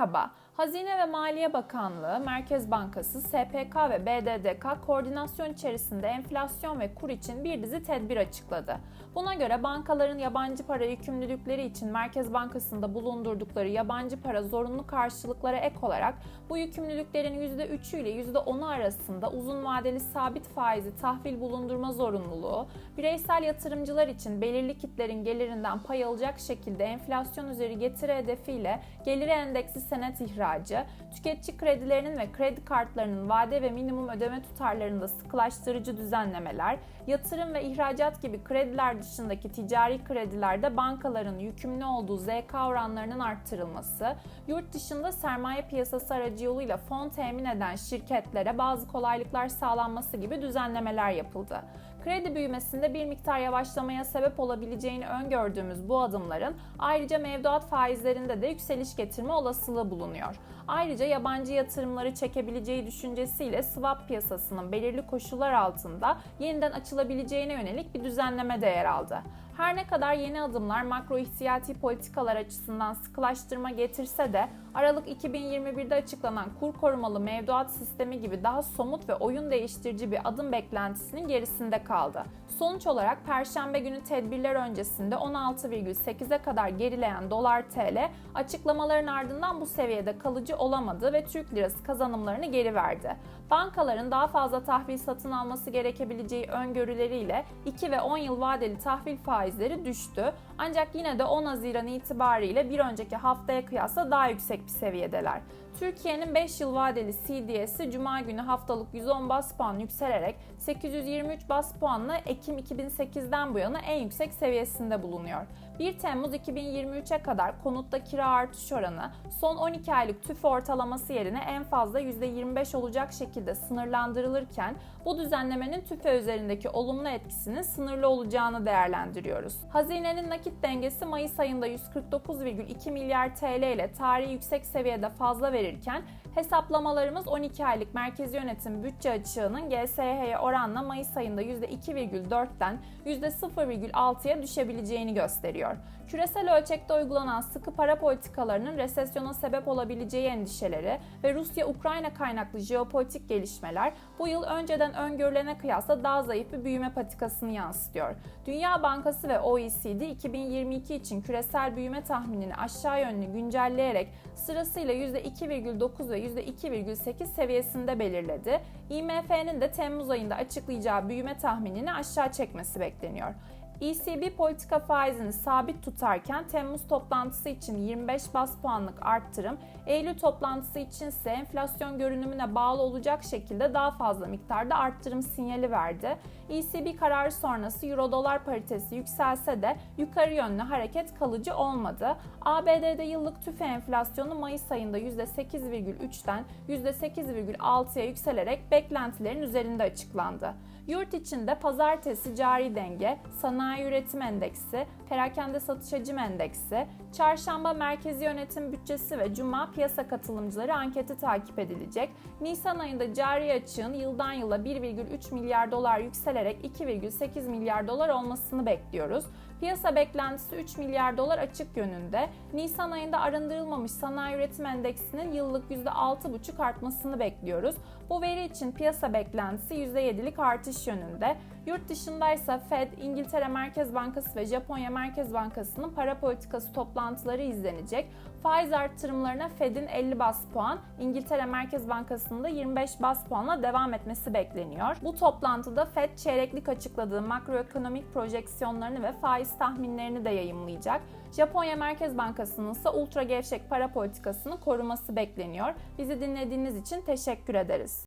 merhaba. Hazine ve Maliye Bakanlığı, Merkez Bankası, SPK ve BDDK koordinasyon içerisinde enflasyon ve kur için bir dizi tedbir açıkladı. Buna göre bankaların yabancı para yükümlülükleri için Merkez Bankası'nda bulundurdukları yabancı para zorunlu karşılıklara ek olarak bu yükümlülüklerin %3'ü ile %10'u arasında uzun vadeli sabit faizi tahvil bulundurma zorunluluğu, bireysel yatırımcılar için belirli kitlerin gelirinden pay alacak şekilde enflasyon üzeri getiri hedefiyle geliri endeksi senet ihracı, tüketici kredilerinin ve kredi kartlarının vade ve minimum ödeme tutarlarında sıkılaştırıcı düzenlemeler, yatırım ve ihracat gibi krediler dışındaki ticari kredilerde bankaların yükümlü olduğu ZK oranlarının arttırılması, yurt dışında sermaye piyasası aracı yoluyla fon temin eden şirketlere bazı kolaylıklar sağlanması gibi düzenlemeler yapıldı. Kredi büyümesinde bir miktar yavaşlamaya sebep olabileceğini öngördüğümüz bu adımların ayrıca mevduat faizlerinde de yükseliş getirme olasılığı bulunuyor. Ayrıca yabancı yatırımları çekebileceği düşüncesiyle swap piyasasının belirli koşullar altında yeniden açılabileceğine yönelik bir düzenleme de yer aldı. Her ne kadar yeni adımlar makro ihtiyati politikalar açısından sıkılaştırma getirse de Aralık 2021'de açıklanan kur korumalı mevduat sistemi gibi daha somut ve oyun değiştirici bir adım beklentisinin gerisinde kaldı. Sonuç olarak Perşembe günü tedbirler öncesinde 16,8'e kadar gerileyen dolar TL açıklamaların ardından bu seviyede kalıcı olamadı ve Türk lirası kazanımlarını geri verdi. Bankaların daha fazla tahvil satın alması gerekebileceği öngörüleriyle 2 ve 10 yıl vadeli tahvil faizleri düştü. Ancak yine de 10 Haziran itibariyle bir önceki haftaya kıyasla daha yüksek bir seviyedeler. Türkiye'nin 5 yıl vadeli CDS'i Cuma günü haftalık 110 bas puan yükselerek 823 bas puanla Ekim 2008'den bu yana en yüksek seviyesinde bulunuyor. 1 Temmuz 2023'e kadar konutta kira artış oranı son 12 aylık tüfe ortalaması yerine en fazla %25 olacak şekilde sınırlandırılırken bu düzenlemenin tüfe üzerindeki olumlu etkisinin sınırlı olacağını değerlendiriyoruz. Hazinenin nakit dengesi Mayıs ayında 149,2 milyar TL ile tarihi yüksek seviyede fazla verirken hesaplamalarımız 12 aylık merkezi yönetim bütçe açığının GSH'ye oranla Mayıs ayında %2,4'ten %0,6'ya düşebileceğini gösteriyor. Küresel ölçekte uygulanan sıkı para politikalarının resesyona sebep olabileceği endişeleri ve Rusya-Ukrayna kaynaklı jeopolitik gelişmeler bu yıl önceden öngörülene kıyasla daha zayıf bir büyüme patikasını yansıtıyor. Dünya Bankası ve OECD 2022 için küresel büyüme tahminini aşağı yönlü güncelleyerek sırasıyla %2,9 ve %2,8 seviyesinde belirledi. IMF'nin de Temmuz ayında açıklayacağı büyüme tahminini aşağı çekmesi bekleniyor. ECB politika faizini sabit tutarken Temmuz toplantısı için 25 bas puanlık arttırım, Eylül toplantısı için ise enflasyon görünümüne bağlı olacak şekilde daha fazla miktarda arttırım sinyali verdi. ECB kararı sonrası euro dolar paritesi yükselse de yukarı yönlü hareket kalıcı olmadı. ABD'de yıllık tüfe enflasyonu Mayıs ayında %8,3'ten %8,6'ya yükselerek beklentilerin üzerinde açıklandı. Yurt içinde pazartesi cari denge, sanayi üretim endeksi, perakende satış hacim endeksi, çarşamba merkezi yönetim bütçesi ve cuma piyasa katılımcıları anketi takip edilecek. Nisan ayında cari açığın yıldan yıla 1,3 milyar dolar yükselerek 2,8 milyar dolar olmasını bekliyoruz. Piyasa beklentisi 3 milyar dolar açık yönünde. Nisan ayında arındırılmamış sanayi üretim endeksinin yıllık %6,5 artmasını bekliyoruz. Bu veri için piyasa beklentisi %7'lik artış yönünde. Yurt dışındaysa Fed, İngiltere Merkez Bankası ve Japonya Merkez Bankası'nın para politikası toplantıları izlenecek. Faiz arttırımlarına Fed'in 50 bas puan, İngiltere Merkez Bankası'nın da 25 bas puanla devam etmesi bekleniyor. Bu toplantıda Fed çeyreklik açıkladığı makroekonomik projeksiyonlarını ve faiz tahminlerini de yayımlayacak. Japonya Merkez Bankası'nın ise ultra gevşek para politikasını koruması bekleniyor. Bizi dinlediğiniz için teşekkür ederiz.